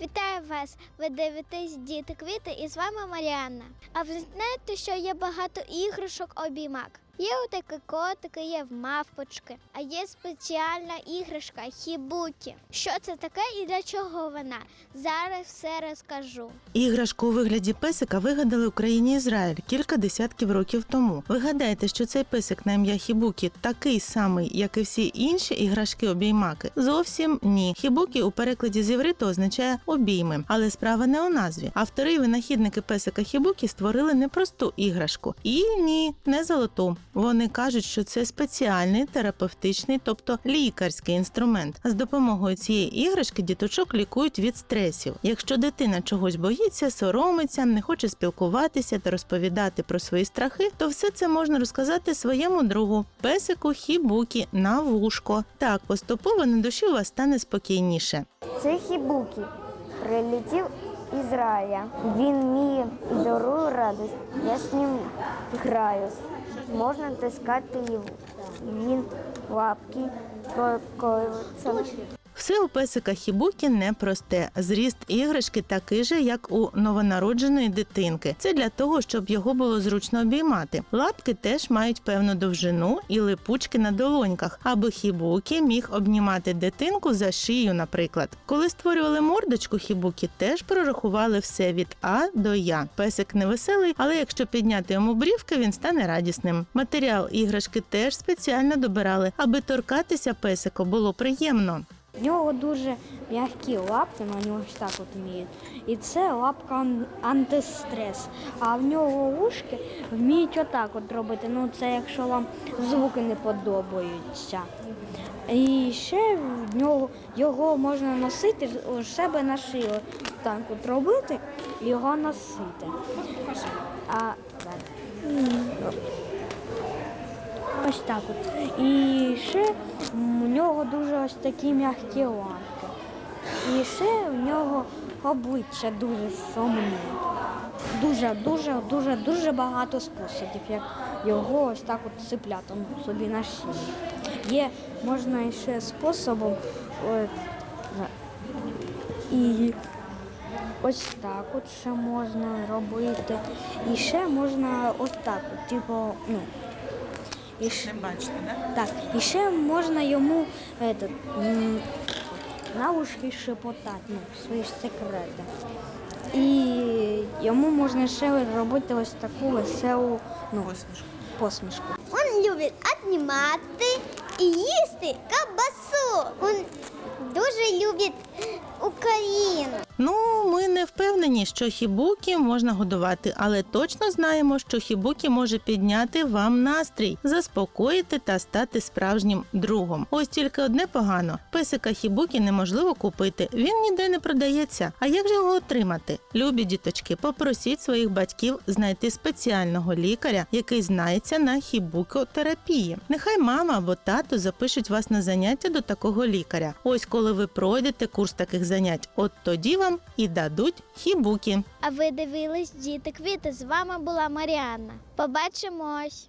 Вітаю вас! Ви дивитесь діти квіти і з вами Маріанна. А ви знаєте, що є багато іграшок обіймак? Є у такі котики, є в мавпочки, а є спеціальна іграшка хібукі. Що це таке і для чого вона? Зараз все розкажу. Іграшку у вигляді песика вигадали в країні Ізраїль кілька десятків років тому. Ви гадаєте, що цей песик на ім'я Хібукі такий самий, як і всі інші іграшки обіймаки? Зовсім ні. Хібукі у перекладі з євриту означає обійми, але справа не у назві. Автори і винахідники песика Хібукі створили непросту іграшку. І ні, не золоту. Вони кажуть, що це спеціальний терапевтичний, тобто лікарський інструмент. З допомогою цієї іграшки діточок лікують від стресів. Якщо дитина чогось боїться, соромиться, не хоче спілкуватися та розповідати про свої страхи, то все це можна розказати своєму другу песику Хібукі на вушко. Так поступово на душі у вас стане спокійніше. Це Хібукі. Прилетів із рая. Він мій дарує радість. Я з ним граю. Можна тискати. Він лапки проколюються. Все у песика Хібукі непросте. Зріст іграшки такий же, як у новонародженої дитинки. Це для того, щоб його було зручно обіймати. Лапки теж мають певну довжину і липучки на долоньках, аби Хібукі міг обнімати дитинку за шию, наприклад. Коли створювали мордочку Хібукі, теж прорахували все від А до Я. Песик невеселий, але якщо підняти йому брівки, він стане радісним. Матеріал іграшки теж спеціально добирали, аби торкатися песику було приємно. В нього дуже м'які лапки, на нього ось так от вміють. І це лапка антистрес. А в нього ушки вміють отак от робити. Ну це якщо вам звуки не подобаються. І ще в нього його можна носити у себе на шию. Так от робити його носити. А ось так от. І ще у дуже ось такі м'які лапки. І ще у нього обличчя дуже сумне. Дуже, дуже, дуже, дуже багато способів, як його ось так от цепляти собі на шиї. Є можна ще способом от, і ось так от ще можна робити. І ще можна ось так, от, типу, ну. І ще, бачите, да? так, і ще можна йому этот, на ушки шепотати, ну, свої секрети. І йому можна ще робити ось таку веселу ну, Посмішку. посмішку. Він любить обнімати і їсти кабасу. Він дуже любить Україну. Ну, не впевнені, що хібукі можна годувати, але точно знаємо, що хібукі може підняти вам настрій, заспокоїти та стати справжнім другом. Ось тільки одне погано: песика хібукі неможливо купити. Він ніде не продається. А як же його отримати? Любі діточки, попросіть своїх батьків знайти спеціального лікаря, який знається на хібукотерапії. Нехай мама або тато запишуть вас на заняття до такого лікаря. Ось коли ви пройдете курс таких занять, от тоді вам і дадуть хібукі. А ви дивились діти квіти. З вами була Маріанна. Побачимось!